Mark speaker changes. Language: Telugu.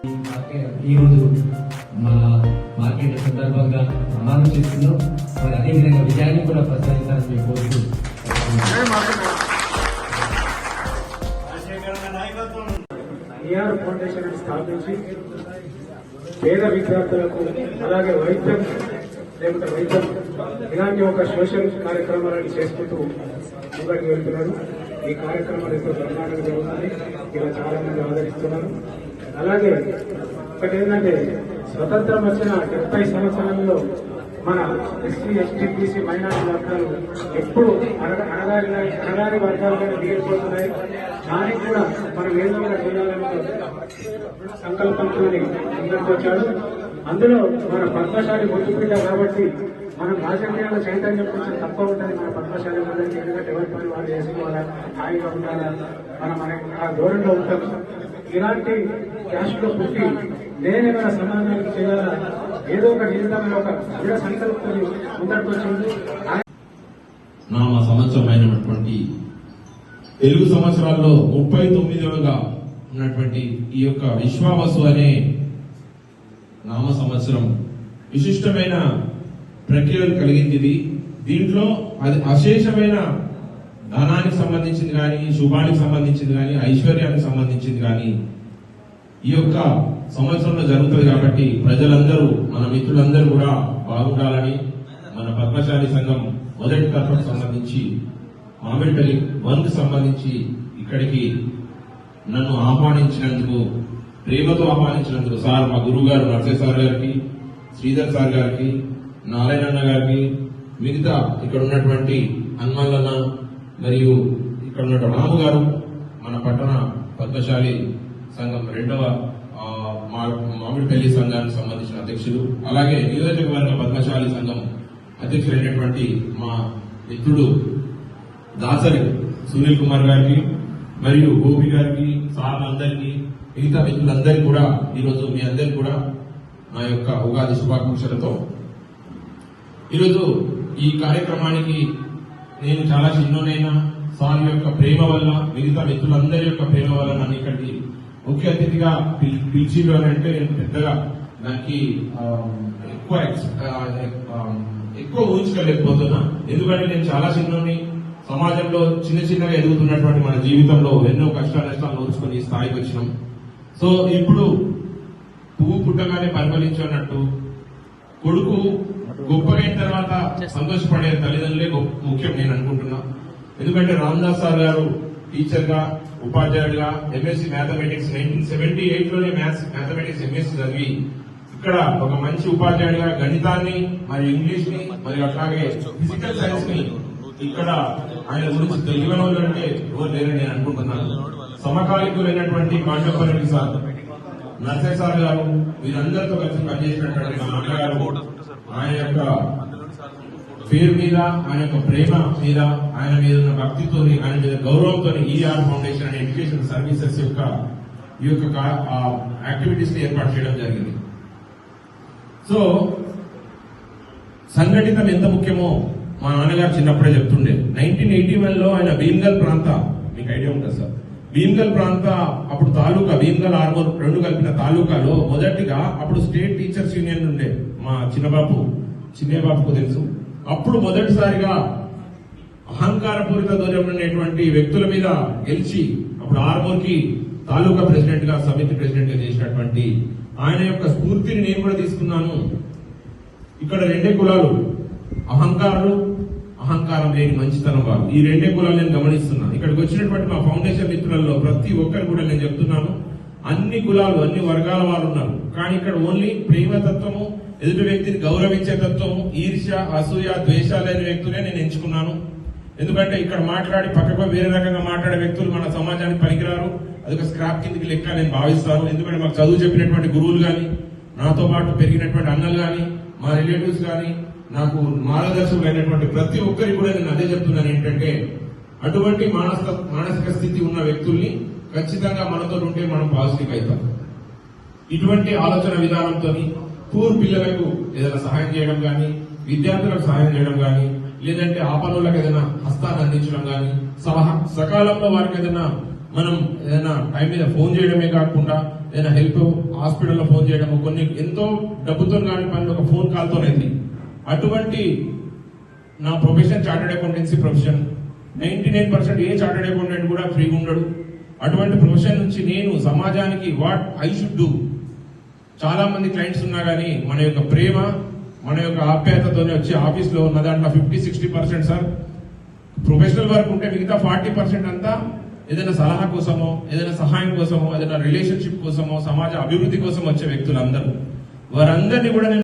Speaker 1: ఈరోజు మా మార్కెట్ సందర్భంగా ప్రమాణం చేస్తున్నాం. మరి అదేవిధంగా విజయాన్ని కూడా ప్రసాదించాలని మేము కోరుతూ
Speaker 2: ఐఆర్ ఫౌండేషన్ స్థాపించి పేద విద్యార్థులకు అలాగే వైద్యం లేకపోతే వైద్యం ఇలాంటి ఒక సోషల్ కార్యక్రమాలను చేసుకుంటూ ముందుకు వెళ్తున్నారు ఈ కార్యక్రమాలు ఎంతో బ్రహ్మాండంగా జరుగుతుంది ఇలా చాలా మంది ఆదరిస్తున్నారు. అలాగే ఒకటి ఏంటంటే స్వతంత్రం వచ్చిన డెబ్బై సంవత్సరాల్లో మన ఎస్సీ ఎస్టీ బీసీ మైనార్టీ వర్గాలు ఎప్పుడు అడగ అడగారి వర్గాలుగా దిగిపోతున్నాయి దానికి కూడా మనం ఏదో ఒకటి చేయాలనే సంకల్పంతో ముందుకొచ్చాడు అందులో మన పద్మశాలి ముద్దుబిడ్డ కాబట్టి మనం రాజకీయాల్లో చైతన్యం కొంచెం తక్కువ ఉంటుంది మన పద్మశాలి అందరికీ ఎందుకంటే ఎవరి పని వాళ్ళు చేసుకోవాలా హాయిగా ఉండాలా? మనం మన ఆ దూరంలో ఉంటాం. ఇలాంటి క్యాష్లో పుట్టి నేనేమైనా సమాజానికి చేయాలా? ఏదో ఒక జీవితంలో ఒక దృఢ సంకల్పం ముందరకు వచ్చింది
Speaker 3: నామ సంవత్సరమైనటువంటి తెలుగు సంవత్సరాల్లో ముప్పై తొమ్మిదవగా ఉన్నటువంటి ఈ యొక్క విశ్వావసు అనే నామ సంవత్సరం విశిష్టమైన ప్రక్రియలు కలిగింది దీంట్లో అది అశేషమైన ధనానికి సంబంధించింది కానీ శుభానికి సంబంధించింది కానీ ఐశ్వర్యానికి సంబంధించింది కానీ ఈ యొక్క సంవత్సరంలో జరుగుతుంది కాబట్టి ప్రజలందరూ మన మిత్రులందరూ కూడా బాగుండాలని మన పద్మశాలి సంఘం మొదటి తరఫుకు సంబంధించి మామిడిపల్లి వన్ సంబంధించి ఇక్కడికి నన్ను ఆహ్వానించినందుకు ప్రేమతో ఆహ్వానించినందుకు సార్ మా గురువు గారు నర్సే సార్ గారికి శ్రీధర్ సార్ గారికి నారాయణ గారికి మిగతా ఇక్కడ ఉన్నటువంటి హనుమాన్లన్న మరియు ఇక్కడ ఉన్న రాము గారు మన పట్టణ పద్మశాలి సంఘం రెండవ మామిడిపల్లి సంఘానికి సంబంధించిన అధ్యక్షులు. అలాగే నియోజకవర్గ పద్మశాలి సంఘం అధ్యక్షులైనటువంటి మా మిత్రుడు దాసరి సునీల్ కుమార్ గారికి మరియు గోపి గారికి సార్ అందరికీ మిగతా మిత్రులందరికీ కూడా ఈరోజు మీ అందరికీ కూడా నా యొక్క ఉగాది శుభాకాంక్షలతో. ఈరోజు ఈ కార్యక్రమానికి నేను చాలా చిన్ననైనా స్వామి యొక్క ప్రేమ వల్ల మిగతా మిత్రులందరి యొక్క ప్రేమ వల్ల నన్ను ఇక్కడికి ముఖ్య అతిథిగా పిల్- అంటే నేను పెద్దగా నాకు ఎక్కువ ఎక్కువ ఊహించుకోలేకపోతున్నా. ఎందుకంటే నేను చాలా చిన్నోని సమాజంలో చిన్న చిన్నగా ఎదుగుతున్నటువంటి మన జీవితంలో ఎన్నో కష్ట నష్టాలు ఓర్చుకొని ఈ స్థాయికి వచ్చినాం. సో ఇప్పుడు పువ్వు పుట్టగానే పరిమళించున్నట్టు కొడుకు గొప్పగైన తర్వాత సంతోషపడే తల్లిదండ్రులే ముఖ్యం నేను అనుకుంటున్నా. ఎందుకంటే రామ్దాస్ సార్ గారు టీచర్గా ఉపాధ్యాయుడిగా ఎంఎస్సి మ్యాథమెటిక్స్ నైన్టీన్ సెవెంటీ ఎయిట్లోనే మ్యాథ్స్ మ్యాథమెటిక్స్ ఎంఎస్సి చదివి ఇక్కడ ఒక మంచి ఉపాధ్యాయుడిగా గణితాన్ని మరియు ఇంగ్లీష్ని మరియు అట్లాగే ఫిజికల్ సైన్స్ని ఇక్కడ ఆయన గురించి తెలియని వాళ్ళు అంటే ఎవరు లేరని నేను అనుకుంటున్నాను. సమకాలికులైనటువంటి కాంటెంపరీ సార్ నర్సే సార్ గారు వీరందరితో కలిసి పనిచేసినటువంటి మా అన్నగారు ఆయన యొక్క పేరు మీద ఆయన యొక్క ప్రేమ మీద ఆయన మీద ఉన్న భక్తితో ఆయన మీద గౌరవంతో ఈఆర్ ఫౌండేషన్ అనే ఎడ్యుకేషన్ సర్వీసెస్ యొక్క ఈ యొక్క యాక్టివిటీస్ని ఏర్పాటు చేయడం జరిగింది. సో సంఘటితం ఎంత ముఖ్యమో మా నాన్నగారు చిన్నప్పుడే చెప్తుండే. నైన్టీన్ ఎయిటీ వన్లో ఆయన భీమ్గల్ ప్రాంత మీకు ఐడియా ఉంటుంది సార్? భీమ్గల్ ప్రాంత అప్పుడు తాలూకా భీమ్గల్ ఆర్మూర్ రెండు కలిపిన తాలూకాలో మొదటిగా అప్పుడు స్టేట్ టీచర్స్ యూనియన్ ఉండే మా చిన్నబాబు చిన్నబాబుకు తెలుసు. అప్పుడు మొదటిసారిగా అహంకారపూరిత దూరం ఉన్నటువంటి వ్యక్తుల మీద గెలిచి అప్పుడు ఆర్మూర్కి తాలూకా ప్రెసిడెంట్గా సమితి ప్రెసిడెంట్గా చేసినటువంటి ఆయన యొక్క స్ఫూర్తిని నేను కూడా తీసుకున్నాను. ఇక్కడ రెండే కులాలు అహంకారులు అహంకారం లేని మంచితనం వారు ఈ రెండే కులాలు నేను గమనిస్తున్నాను. ఇక్కడికి వచ్చినటువంటి మా ఫౌండేషన్ మిత్రులలో ప్రతి ఒక్కరు కూడా నేను చెప్తున్నాను అన్ని కులాలు అన్ని వర్గాల వారు ఉన్నారు. కానీ ఇక్కడ ఓన్లీ ప్రేమ తత్వము ఎదుటి వ్యక్తిని గౌరవించే తత్వము ఈర్ష్య అసూయ ద్వేషాలు లేని వ్యక్తులే నేను ఎంచుకున్నాను. ఎందుకంటే ఇక్కడ మాట్లాడి పక్కకు వేరే రకంగా మాట్లాడే వ్యక్తులు మన సమాజానికి పనికిరారు. అదొక స్క్రాప్ కిందకి లెక్క నేను భావిస్తాను. ఎందుకంటే మాకు చదువు చెప్పినటువంటి గురువులు కానీ నాతో పాటు పెరిగినటువంటి అన్నలు కానీ మా రిలేటివ్స్ కానీ నాకు మార్గదర్శకులు అయినటువంటి ప్రతి ఒక్కరికి కూడా నేను అదే చెప్తున్నాను ఏంటంటే అటువంటి మానసిక మానసిక స్థితి ఉన్న వ్యక్తుల్ని ఖచ్చితంగా మనతో ఉంటే మనం పాజిటివ్ అవుతాం. ఇటువంటి ఆలోచన విధానంతో పూర్ పిల్లలకు ఏదైనా సహాయం చేయడం కానీ విద్యార్థులకు సహాయం చేయడం కానీ లేదంటే ఆపనులకు ఏదైనా హస్తాన్ని అందించడం కానీ సహా సకాలంలో వారికి ఏదైనా మనం ఏదైనా టైం మీద ఫోన్ చేయడమే కాకుండా ఏదైనా హెల్ప్ హాస్పిటల్లో ఫోన్ చేయడము కొన్ని ఎంతో డబ్బుతో కాని పనులు ఒక ఫోన్ కాల్తోనైంది అటువంటి నా profession chartered accountancy profession. Ninety nine percent ఏ చార్టెడ్ అకౌంటెంట్ కూడా ఫ్రీగా ఉండడు. అటువంటి ప్రొఫెషన్ నుంచి నేను సమాజానికి వాట్ ఐ షుడ్ డూ చాలా మంది క్లయింట్స్ ఉన్నా కానీ మన యొక్క ప్రేమ మన యొక్క ఆప్యాయతతోనే వచ్చి ఆఫీస్లో ఉన్న దాంట్లో fifty sixty percent sir. Professional work ఉంటే మిగతా ఫార్టీ పర్సెంట్ అంతా ఏదైనా సలహా కోసమో ఏదైనా సహాయం కోసమో ఏదైనా రిలేషన్షిప్ కోసమో సమాజ అభివృద్ధి కోసం వచ్చే వ్యక్తులందరూ. వారందరినీ కూడా నేను